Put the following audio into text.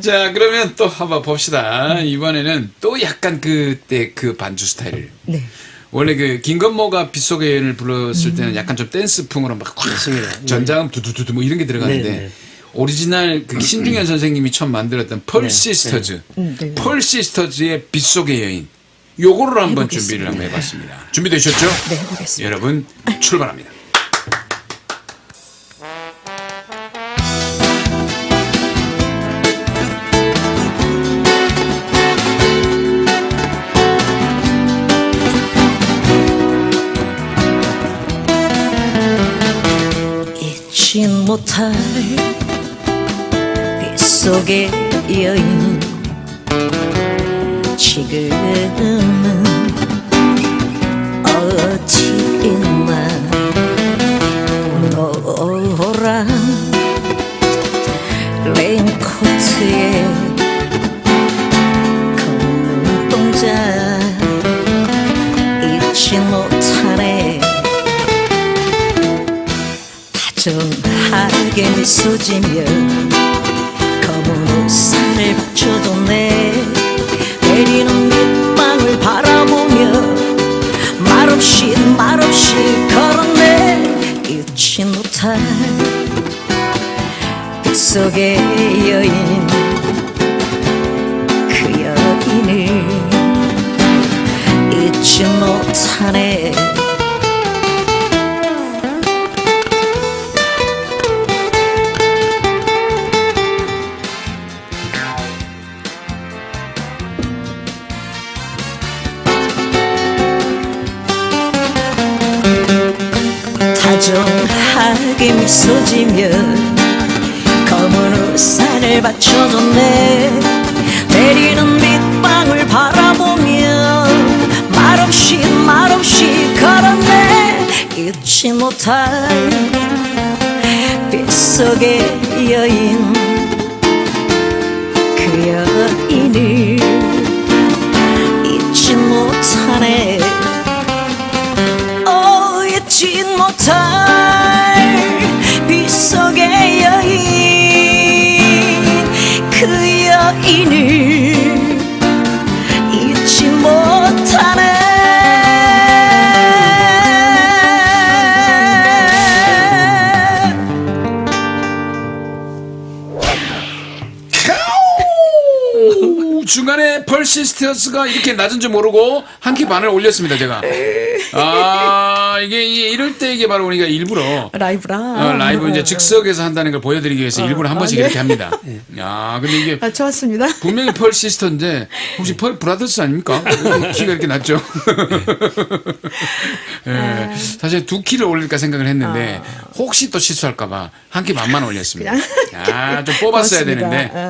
자, 그러면 또 한번 봅시다. 이번에는 또 약간 그때 그 반주 스타일을. 네. 원래 그 김건모가 빗속의 여인을 불렀을 때는 약간 좀 댄스풍으로 막확 맞습니다. 전자음 두두두두 뭐 이런 게 들어가는데 네, 네. 오리지널 그 신중현 선생님이 처음 만들었던 펄 시스터즈, 음, 네. 펄 시스터즈의 빗속의 여인. 요거를 한번 해보겠습니다. 준비를 한번 해봤습니다. 준비되셨죠? 네, 해보겠습니다. 여러분 출발합니다. 잊지 못할 빗속의 여인 지금은 어디 있나 노란 레인코트에 검은 눈동자 잊지 못하네 다정하게 미소 지며 검은 옷살을 받쳐줬네 내리는 밑방울 바라보며 말없이 말없이 걸었네. 잊지 못할 빗속의 여인 다정하게 미소 지며 검은 우산을 받쳐줬네. 내리는 밑방울 바라보며 말없이 말없이 걸었네. 잊지 못할 빗속의 여인 중간에 펄 시스터스가 이렇게 낮은 줄 모르고 한 키 반을 올렸습니다, 제가. 아, 이게, 이게 이럴 때 이게 바로 우리가 일부러 라이브라 어, 라이브 이제 즉석에서 한다는 걸 보여드리기 위해서 일부러 한 아, 번씩 네. 이렇게 합니다. 야, 근데 이게 아, 좋았습니다 분명히 펄 시스터인데 혹시 펄 브라더스 아닙니까? 키가 이렇게 낮죠? 예, 사실 두 키를 올릴까 생각을 했는데 혹시 또 실수할까봐 한 키 반만 올렸습니다. 야, 좀 뽑았어야 고맙습니다. 되는데 어.